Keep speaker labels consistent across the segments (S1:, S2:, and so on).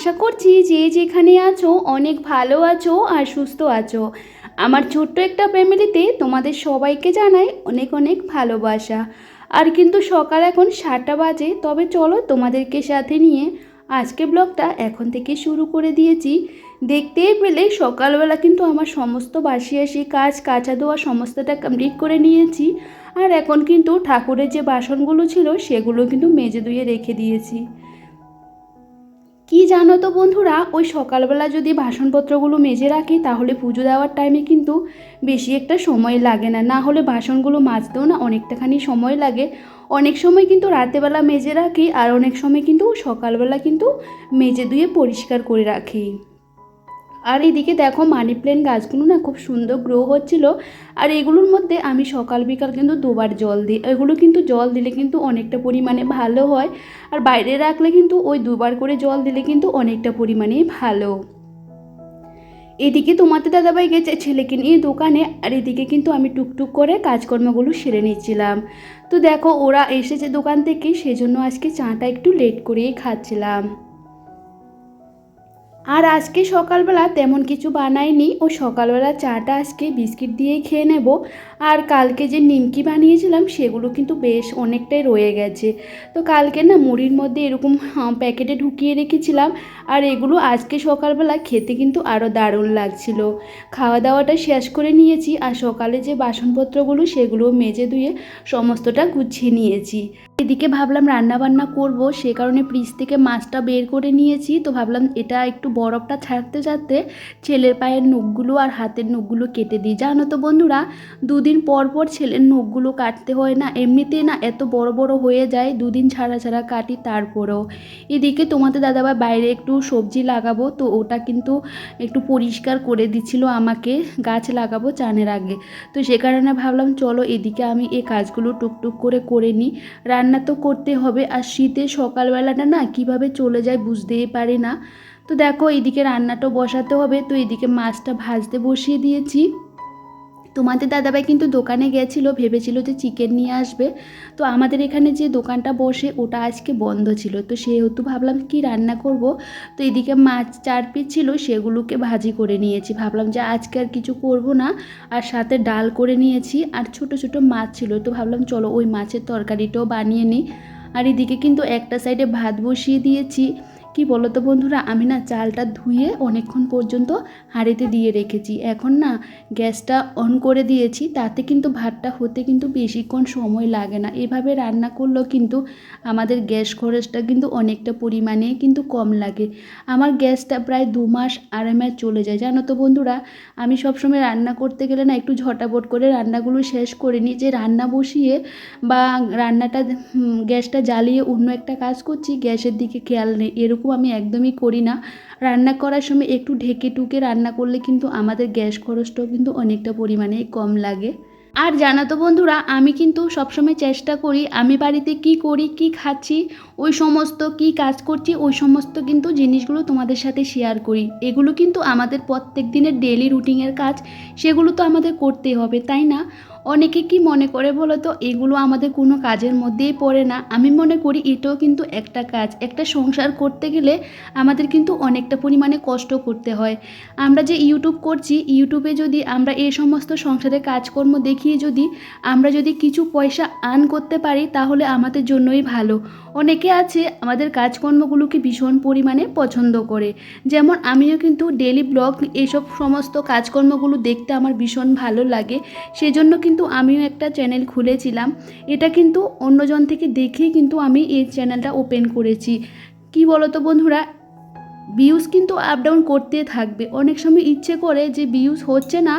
S1: আশা করছি যে যেখানে আছো, অনেক ভালো আছো আর সুস্থ আছো। আমার ছোট্ট একটা ফ্যামিলিতে তোমাদের সবাইকে জানাই অনেক অনেক ভালোবাসা। আর কিন্তু সকাল এখন সাতটা বাজে, তবে চলো তোমাদেরকে সাথে নিয়ে আজকে ব্লগটা এখন থেকে শুরু করে দিয়েছি। দেখতেই পেলে সকালবেলা কিন্তু আমার সমস্ত বাসি আসি, কাজ, কাঁচা ধোয়া সমস্তটা কমপ্লিট করে নিয়েছি। আর এখন কিন্তু ঠাকুরের যে বাসনগুলো ছিল, সেগুলো কিন্তু মেজে ধুয়ে রেখে দিয়েছি। কি জানো তো বন্ধুরা, ওই সকালবেলা যদি বাসনপত্রগুলো মেজে রাখি, তাহলে পুজো দেওয়ার টাইমে কিন্তু বেশি একটা সময় লাগে না। না হলে বাসনগুলো মাজতেও না অনেকটাখানি সময় লাগে। অনেক সময় কিন্তু রাতেবেলা মেজে রাখি, আর অনেক সময় কিন্তু সকালবেলা কিন্তু মেজে ধুয়ে পরিষ্কার করে রাখি। আর এদিকে দেখো মানি প্ল্যান্ট গাছগুলো না খুব সুন্দর গ্রো হচ্ছিল। আর এগুলোর মধ্যে আমি সকাল বিকাল কিন্তু দুবার জল দিই এগুলো কিন্তু জল দিলে কিন্তু অনেকটা পরিমাণে ভালো হয়। আর বাইরে রাখলে কিন্তু ওই দুবার করে জল দিলে কিন্তু অনেকটা পরিমাণে ভালো। এদিকে তোমাদের দাদাভাই গেছে ছেলেকে নিয়ে দোকানে, আর এদিকে কিন্তু আমি টুকটুক করে কাজকর্মগুলো সেরে নিচ্ছিলাম। তো দেখো ওরা এসেছে দোকান থেকে, সেজন্য আজকে চাটা একটু লেট করেই খাচ্ছিলাম। আর আজকে সকালবেলা তেমন কিছু বানাইনি ও সকালবেলা চাটা আজকে বিস্কিট দিয়েই খেয়ে নেব। আর কালকে যে নিমকি বানিয়েছিলাম সেগুলো কিন্তু বেশ অনেকটাই রয়ে গেছে। তো কালকে না মুড়ির মধ্যে এরকম প্যাকেটে ঢুকিয়ে রেখেছিলাম। আর এগুলো আজকে সকালবেলা খেতে কিন্তু আরও দারুণ লাগছিল। খাওয়া দাওয়াটা শেষ করে নিয়েছি আর সকালে যে বাসনপত্রগুলো সেগুলো মেজে ধুয়ে সমস্তটা গুছিয়ে নিয়েছি। এদিকে ভাবলাম রান্না বান্না করব, সে কারণে ফ্রিজ থেকে মাছটা বের করে নিয়েছি। তো ভাবলাম এটা একটু বরফটা ছাড়তে ছাড়তে ছেলের পায়ের নখগুলো আর হাতের নখগুলো কেটে দিই। জানো তো বন্ধুরা, দুদিন পর পর ছেলের নখগুলো কাটতে হয় না এমনিতেই না এত বড় বড় হয়ে যায়, দুদিন ছাড়া ছাড়া কাটি তারপরেও। এদিকে তোমাদের দাদাভাই বাইরে একটু সবজি লাগাবো, তো ওটা কিন্তু একটু পরিষ্কার করে দিচ্ছিল আমাকে, গাছ লাগাবো চানের আগে। তো সে কারণে ভাবলাম, চলো এদিকে আমি এই কাজগুলো টুকটুক করে করে নিই রান্না তো করতে হবে, আর শীতে সকালবেলাটা না কীভাবে চলে যায় বুঝতেই পারি না। তো দেখো, এদিকে রান্নাটাও বসাতে হবে। তো এদিকে মাছটা ভাজতে বসিয়ে দিয়েছি। তোমাদের দাদাভাই কিন্তু দোকানে গেছিল, ভেবেছিল যে চিকেন নিয়ে আসবে। তো আমাদের এখানে যে দোকানটা বসে, ওটা আজকে বন্ধ ছিল। তো সেহেতু ভাবলাম কি রান্না করব? তো এদিকে মাছ চার পিস ছিল, সেগুলোকে ভাজি করে নিয়েছি। ভাবলাম যে আজকে আর কিছু করব না, আর সাথে ডাল করে নিয়েছি, আর ছোট ছোট মাছ ছিল। তো ভাবলাম চলো ওই মাছের তরকারিটাও বানিয়ে নিই। আর এদিকে কিন্তু একটা সাইডে ভাত বসিয়ে দিয়েছি। কি বলো তো বন্ধুরা, আমি না চালটা ধুয়ে অনেকক্ষণ পর্যন্ত হাঁড়িতে দিয়ে রেখেছি। এখন না গ্যাসটা অন করে দিয়েছি, তাতে কিন্তু ভাতটা হতে কিন্তু বেশিক্ষণ সময় লাগে না। এভাবে রান্না করলেও কিন্তু আমাদের গ্যাস খরচটা কিন্তু অনেকটা পরিমাণে কিন্তু কম লাগে। আমার গ্যাসটা প্রায় দু মাস মাস চলে যায়। জানো তো বন্ধুরা, আমি সবসময় রান্না করতে গেলে না একটু ঝটাপট করে রান্নাগুলো শেষ করে নিই। যে রান্না বসিয়ে বা রান্নাটা গ্যাসটা জ্বালিয়ে অন্য একটা কাজ করছি, গ্যাসের দিকে খেয়াল নেই। এরকম আমি একদমই করি না। রান্না করার সময় একটু ঢেকে টুকে রান্না করলে কিন্তু আমাদের গ্যাস খরচটাও কিন্তু অনেকটা পরিমাণে কম লাগে। আর জানো তো বন্ধুরা, আমি কিন্তু সবসময় চেষ্টা করি, আমি বাড়িতে কি করি, কি খাচ্ছি, ওই সমস্ত কি কাজ করছি, ওই সমস্ত কিন্তু জিনিসগুলো তোমাদের সাথে শেয়ার করি। এগুলো কিন্তু আমাদের প্রত্যেক দিনের ডেলি রুটিনের কাজ, সেগুলো তো আমাদের করতেই হবে, তাই না? অনেকে কি মনে করে বলো তো এগুলো আমাদের কোনো কাজের মধ্যেই পড়ে না। আমি মনে করি এটাও কিন্তু একটা কাজ। একটা সংসার করতে গেলে আমাদের কিন্তু অনেকটা পরিমাণে কষ্ট করতে হয়। আমরা যে ইউটিউব করছি ইউটিউবে যদি আমরা এই সমস্ত সংসারের কাজকর্ম দেখিয়ে যদি আমরা যদি কিছু পয়সা আর্ন করতে পারি, তাহলে আমাদের জন্যই ভালো। অনেকে আছে, আমাদের কাজকর্মগুলোকে ভীষণ পরিমাণে পছন্দ করে। যেমন আমিও কিন্তু ডেলি ব্লগ এইসব সমস্ত কাজকর্মগুলো দেখতে আমার ভীষণ ভালো লাগে। সেজন্য কিন্তু আমিও একটা চ্যানেল খুলেছিলাম। এটা কিন্তু অন্যজন থেকে দেখেই কিন্তু আমি এই চ্যানেলটা ওপেন করেছি। কি বলতো বন্ধুরা? ভিউজ কিন্তু আপ ডাউন করতে থাকবে। অনেক সময় ইচ্ছে করে যে ভিউজ হচ্ছে না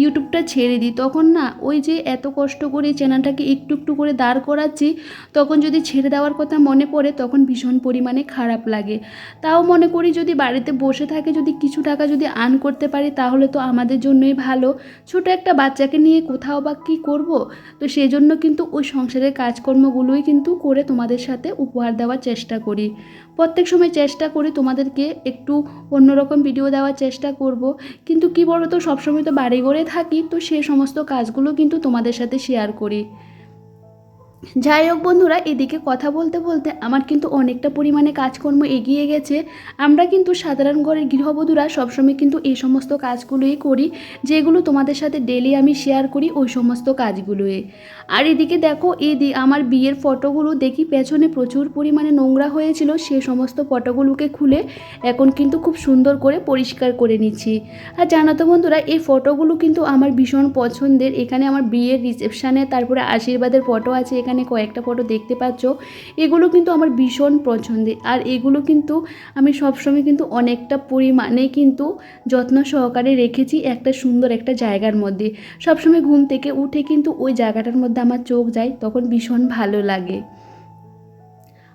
S1: ইউটিউবটা ছেড়ে দিই। তখন না, ওই যে এত কষ্ট করে চ্যানেলটাকে একটু একটু করে দাঁড় করাচ্ছি, তখন যদি ছেড়ে দেওয়ার কথা মনে পড়ে, তখন ভীষণ পরিমাণে খারাপ লাগে। তাও মনে করি যদি বাড়িতে বসে থাকে, যদি কিছু টাকা যদি আর্ন করতে পারি, তাহলে তো আমাদের জন্যই ভালো। ছোট একটা বাচ্চাকে নিয়ে কোথাও বা কী করব? তো সেই জন্য কিন্তু ওই সংসারের কাজকর্মগুলোই কিন্তু করে তোমাদের সাথে উপহার দেওয়ার চেষ্টা করি। প্রত্যেক সময় চেষ্টা করি তোমাদেরকে একটু অন্যরকম ভিডিও দেওয়ার চেষ্টা করব। কিন্তু কি বলো তো সবসময় তো বাড়ি ঘরে থাকি, তো সে সমস্ত কাজগুলো কিন্তু তোমাদের সাথে শেয়ার করি। যাই হোক বন্ধুরা, এদিকে কথা বলতে বলতে আমার কিন্তু অনেকটা পরিমাণে কাজকর্ম এগিয়ে গেছে। আমরা কিন্তু সাধারণ ঘরের গৃহবধূরা সবসময় কিন্তু এই সমস্ত কাজগুলোই করি, যেগুলো তোমাদের সাথে ডেলি আমি শেয়ার করি ওই সমস্ত কাজগুলোই। আর এদিকে দেখো, এই দি- আমার বিয়ের ফটোগুলো দেখি পেছনে প্রচুর পরিমাণে নোংরা হয়েছিল, সে সমস্ত ফটোগুলোকে খুলে এখন কিন্তু খুব সুন্দর করে পরিষ্কার করে নিচ্ছি। আর জানো তো বন্ধুরা, এই ফটোগুলো কিন্তু আমার ভীষণ পছন্দের। এখানে আমার বিয়ের রিসেপশানে তারপরে আশীর্বাদের ফটো আছে, এখানে কয়েকটা ফটো দেখতে পাচ্ছ। এগুলো কিন্তু আমার ভীষণ পছন্দের। আর এগুলো কিন্তু আমি সবসময় কিন্তু অনেকটা পরিমাণে কিন্তু যত্ন সহকারে রেখেছি একটা সুন্দর একটা জায়গার মধ্যে। সবসময় ঘুম থেকে উঠে কিন্তু ওই জায়গাটার মধ্যে আমার চোখ যায়, তখন ভীষণ ভালো লাগে।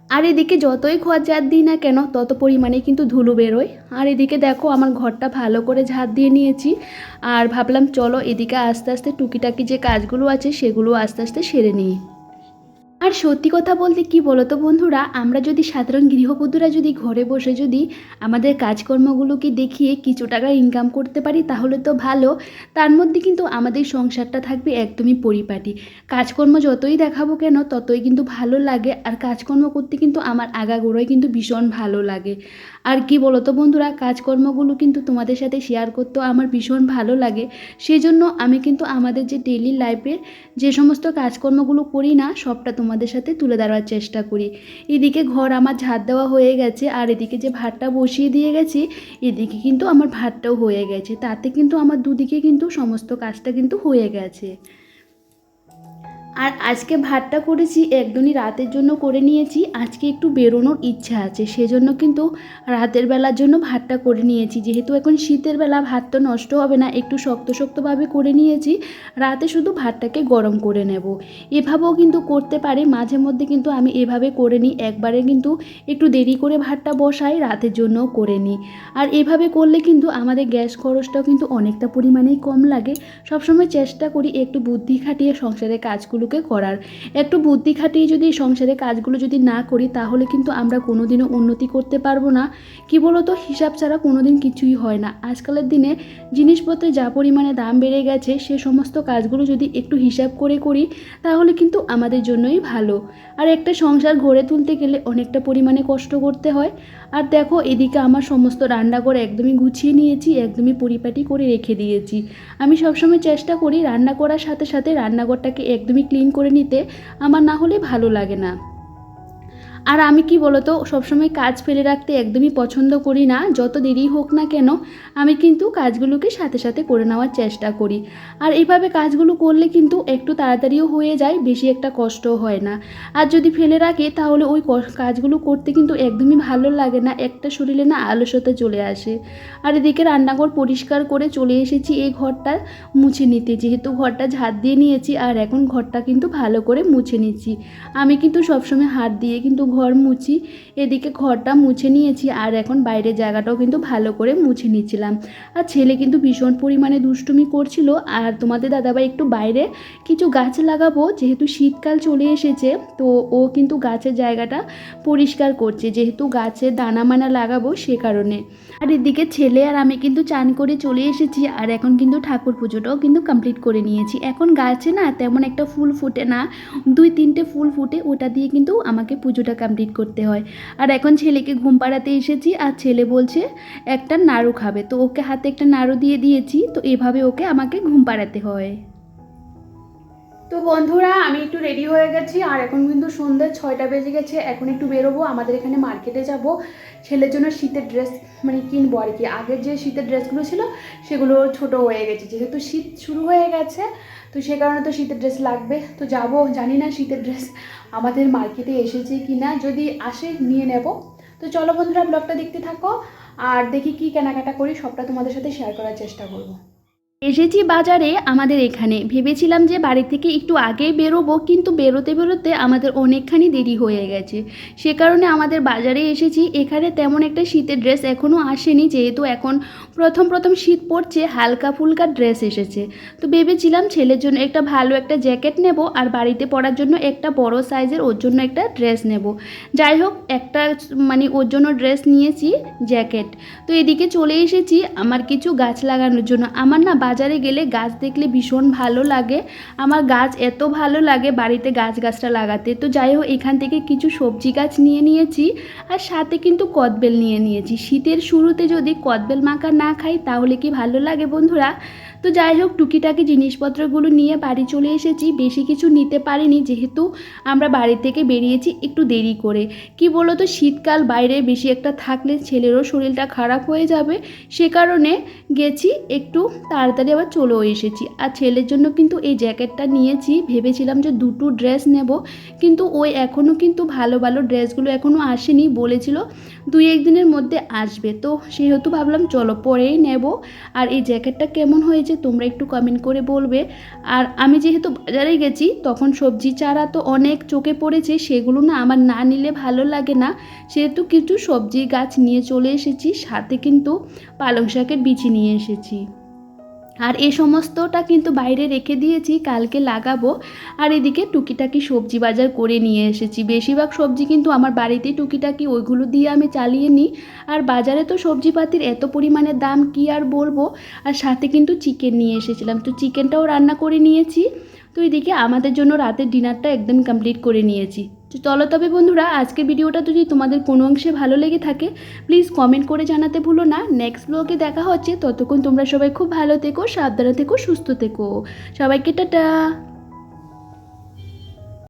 S1: আর এদিকে যতই ঘর ঝাড় দিই না কেন, তত পরিমাণে কিন্তু ধুলো বেরোয়। আর এদিকে দেখো আমার ঘরটা ভালো করে ঝাড় দিয়ে নিয়েছি। আর ভাবলাম চলো এদিকে আস্তে আস্তে টুকিটাকি যে কাজগুলো আছে, সেগুলো আস্তে আস্তে সেরে নিই। আর সত্যি কথা বলতে কি বলো তো বন্ধুরা, আমরা যদি সাধারণ গৃহবধূরা যদি ঘরে বসে যদি আমাদের কাজকর্মগুলোকে দেখিয়ে কিছু টাকা ইনকাম করতে পারি তাহলে তো ভালো। তার মধ্যে কিন্তু আমাদের সংসারটা থাকবে একদমই পরিপাটি। কাজকর্ম যতই দেখাবো কেন ততই কিন্তু ভালো লাগে আর কাজকর্ম করতে কিন্তু আমার আগাগোড়াই কিন্তু ভীষণ ভালো লাগে। আর কি বলো তো বন্ধুরা, কাজকর্মগুলো কিন্তু তোমাদের সাথে শেয়ার করতেও আমার ভীষণ ভালো লাগে। সেজন্য আমি কিন্তু আমাদের যে ডেলি লাইফের যে সমস্ত কাজকর্মগুলো করি না, সবটা তোমাদের সাথে তুলে ধরার চেষ্টা করি। এদিকে ঘর আমার ঝাঁট দেওয়া হয়ে গেছে, আর এদিকে যে ভাতটা বসিয়ে দিয়ে গেছি, এদিকে কিন্তু আমার ভাতটাও হয়ে গেছে। তাতে কিন্তু আমার দুদিকে কিন্তু সমস্ত কাজটা কিন্তু হয়ে গেছে। আর আজকে ভাতটা করেছি একদমই রাতের জন্য করে নিয়েছি। আজকে একটু বেরোনোর ইচ্ছা আছে, সেজন্য কিন্তু রাতের বেলার জন্য ভাতটা করে নিয়েছি। যেহেতু এখন শীতের বেলা, ভাত তো নষ্ট হবে না, একটু শক্ত শক্তভাবে করে নিয়েছি। রাতে শুধু ভাতটাকে গরম করে নেব। এভাবেও কিন্তু করতে পারে, মাঝে মধ্যে কিন্তু আমি এভাবে করে নিই। একবারে কিন্তু একটু দেরি করে ভাতটা বসাই, রাতের জন্যও করে নিই। আর এভাবে করলে কিন্তু আমাদের গ্যাস খরচটাও কিন্তু অনেকটা পরিমাণেই কম লাগে। সবসময় চেষ্টা করি একটু বুদ্ধি খাটিয়ে সংসারের কাজগুলোকে করার। একটু বুদ্ধি খাটিয়ে যদি সংসারে কাজগুলো যদি না করি, তাহলে কিন্তু আমরা কোনোদিনও উন্নতি করতে পারব না। কি বলতো? হিসাব ছাড়া কোনোদিন কিছুই হয় না। আজকালের দিনে জিনিসপত্রের যা পরিমাণে দাম বেড়ে গেছে, সে সমস্ত কাজগুলো যদি একটু হিসাব করে করি, তাহলে কিন্তু আমাদের জন্যই ভালো। আর একটা সংসার গড়ে তুলতে গেলে অনেকটা পরিমাণে কষ্ট করতে হয়। আর দেখো, এদিকে আমার সমস্ত রান্নাঘর একদমই গুছিয়ে নিয়েছি, একদমই পরিপাটি করে রেখে দিয়েছি। আমি সবসময় চেষ্টা করি রান্না করার সাথে সাথে রান্নাঘরটাকে একদমই ক্লিন করে নিতে আমার না হলে ভালো লাগে না। আর আমি কি বলতো, সবসময় কাজ ফেলে রাখতে একদমই পছন্দ করি না, যত দেরি হোক না কেন, আমি কিন্তু কাজগুলোকে সাথে সাথে করে নেওয়ার চেষ্টা করি। আর এইভাবে কাজগুলো করলে কিন্তু একটু তাড়াতাড়িও হয়ে যায়, বেশি একটা কষ্টও হয় না। আর যদি ফেলে রাখে, তাহলে ওই কাজগুলো করতে কিন্তু একদমই ভালো লাগে না, একটা শরীরে না আলসতা চলে আসে। আর এদিকে রান্নাঘর পরিষ্কার করে চলে এসেছি, এই ঘরটা মুছে নিতে। যেহেতু ঘরটা ঝাড় দিয়ে নিয়েছি, আর এখন ঘরটা কিন্তু ভালো করে মুছে নিচ্ছি। আমি কিন্তু সবসময় হাত দিয়ে কিন্তু ঘর মুছি, এদিকে ঘরটা মুছে নিয়েছি আর এখন বাইরের জায়গাটাও কিন্তু ভালো করে মুছে নিচ্ছিলাম। আর ছেলে কিন্তু ভীষণ পরিমাণে দুষ্টুমি করছিল। আর তোমাদের দাদাভাই একটু বাইরে কিছু গাছ লাগাবো, যেহেতু শীতকাল চলে এসেছে, তো ও কিন্তু গাছের জায়গাটা পরিষ্কার করছে। যেহেতু গাছের দানা মানা লাগাবো সে কারণে। আর এদিকে ছেলে আর আমি কিন্তু চান করে চলে এসেছি আর এখন কিন্তু ঠাকুর পুজোটাও কিন্তু কমপ্লিট করে নিয়েছি। এখন গাছে না তেমন একটা ফুল ফুটে না। দুই তিনটে ফুল ফুটে ওটা দিয়ে কিন্তু আমাকে পুজোটা কমপ্লিট করতে হয়। আর এখন ছেলেকে ঘুম পাড়াতে এসেছি আর ছেলে বলছে, একটা নাড়ু খাবে। তো ওকে হাতে একটা নাড়ু দিয়ে দিয়েছি, তো এভাবে ওকে আমাকে ঘুম পাড়াতে হয়। তো বন্ধুরা, আমি একটু রেডি হয়ে গেছি আর এখন কিন্তু সন্ধ্যে ছয়টা বেজে গেছে। এখন একটু বেরোবো, আমাদের এখানে মার্কেটে যাব। ছেলের জন্য শীতের ড্রেস মানে কিনবো আর কি। আগের যে শীতের ড্রেসগুলো ছিল, সেগুলো ছোট হয়ে গেছে। যেহেতু শীত শুরু হয়ে গেছে তো সে কারণে তো শীতের ড্রেস লাগবে। তো যাব, জানি না শীতের ড্রেস আমাদের মার্কেটে এসেছে কি না যদি আসে, নিয়ে নেব। তো চলো বন্ধুরা ব্লগটা দেখতে থাকো। আর দেখি কি কেনাকাটা করি, সবটা তোমাদের সাথে শেয়ার করার চেষ্টা করব। এসেছি বাজারে আমাদের এখানে। ভেবেছিলাম যে বাড়ি থেকে একটু আগেই বেরোবো, কিন্তু বেরোতে বেরোতে আমাদের অনেকখানি দেরি হয়ে গেছে। সে কারণে আমাদের বাজারে এসেছি। এখানে তেমন একটা শীতের ড্রেস এখনও আসেনি, যেহেতু এখন প্রথম প্রথম শীত পড়ছে, হালকা ফুলকা ড্রেস এসেছে। তো ভেবেছিলাম ছেলের জন্য একটা ভালো একটা জ্যাকেট নেব, আর বাড়িতে পরার জন্য একটা বড় সাইজের ওর জন্য একটা ড্রেস নেব। যাই হোক, একটা মানে ওর জন্য ড্রেস নিয়েছি জ্যাকেট তো এদিকে চলে এসেছি আমার কিছু গাছ লাগানোর জন্য। আমার না বাজারে গেলে গাছ দেখলে ভীষণ ভালো লাগে। আমার গাছ এত ভালো লাগে বাড়িতে গাছ গাছটা লাগাতে। তো যাই হোক, এখান থেকে কিছু সবজি গাছ নিয়ে নিয়েছি আর সাথে কিন্তু কদবেল নিয়ে নিয়েছি। শীতের শুরুতে যদি কদবেল মাখা না খাই, তাহলে কি ভালো লাগে বন্ধুরা? তো যাই হোক, টুকিটাকি জিনিসপত্রগুলো নিয়ে বাড়ি চলে এসেছি। বেশি কিছু নিতে পারিনি যেহেতু আমরা বাড়ি থেকে বেরিয়েছি একটু দেরি করে। কি বলো তো শীতকাল বাইরে বেশি একটা থাকলে ছেলেরও শরীরটা খারাপ হয়ে যাবে। সে কারণে গেছি একটু তাড়াতাড়ি আবার চলেও এসেছি। আর ছেলের জন্য কিন্তু এই জ্যাকেটটা নিয়েছি। ভেবেছিলাম যে দুটো ড্রেস নেব, কিন্তু ওই এখনও কিন্তু ভালো ভালো ড্রেসগুলো এখনও আসেনি। বলেছিল দুই একদিনের মধ্যে আসবে। তো সেহেতু ভাবলাম, চলো পরেই নেব। আর এই জ্যাকেটটা কেমন হয়েছে তোমরা একটু কমেন্ট করে বলবে। আর আমি যেহেতু বাজারে গেছি, তখন সবজি চারা তো অনেক চোখে পড়েছে, সেগুলো না আমার না নিলে ভালো লাগে না। সেহেতু কিছু সবজি গাছ নিয়ে চলে এসেছি, সাথে কিন্তু পালং শাকের বিচি নিয়ে এসেছি। আর এই সমস্তটা কিন্তু বাইরে রেখে দিয়েছি, কালকে লাগাবো। আর এদিকে টুকিটাকি সবজি বাজার করে নিয়ে এসেছি। বেশিরভাগ সবজি কিন্তু আমার বাড়িতেই টুকিটাকি, ওইগুলো দিয়ে আমি চালিয়ে নিই। আর বাজারে তো সবজিপাতির এত পরিমাণে দাম কি আর বলব? আর সাথে কিন্তু চিকেন নিয়ে এসেছিলাম। তো চিকেনটাও রান্না করে নিয়েছি। তো এদিকে আমাদের জন্য রাতের ডিনারটা একদম কমপ্লিট করে নিয়েছি। চলো তবে বন্ধুরা, আজকের ভিডিওটা যদি তোমাদের কোনো অংশে ভালো লেগে থাকে প্লিজ কমেন্ট করে জানাতে ভুলো না। নেক্সট ব্লগে দেখা হচ্ছে, ততক্ষণ তোমরা সবাই খুব ভালো থেকো, সাবধানে থেকো, সুস্থ থেকো। সবাইকে টাটা!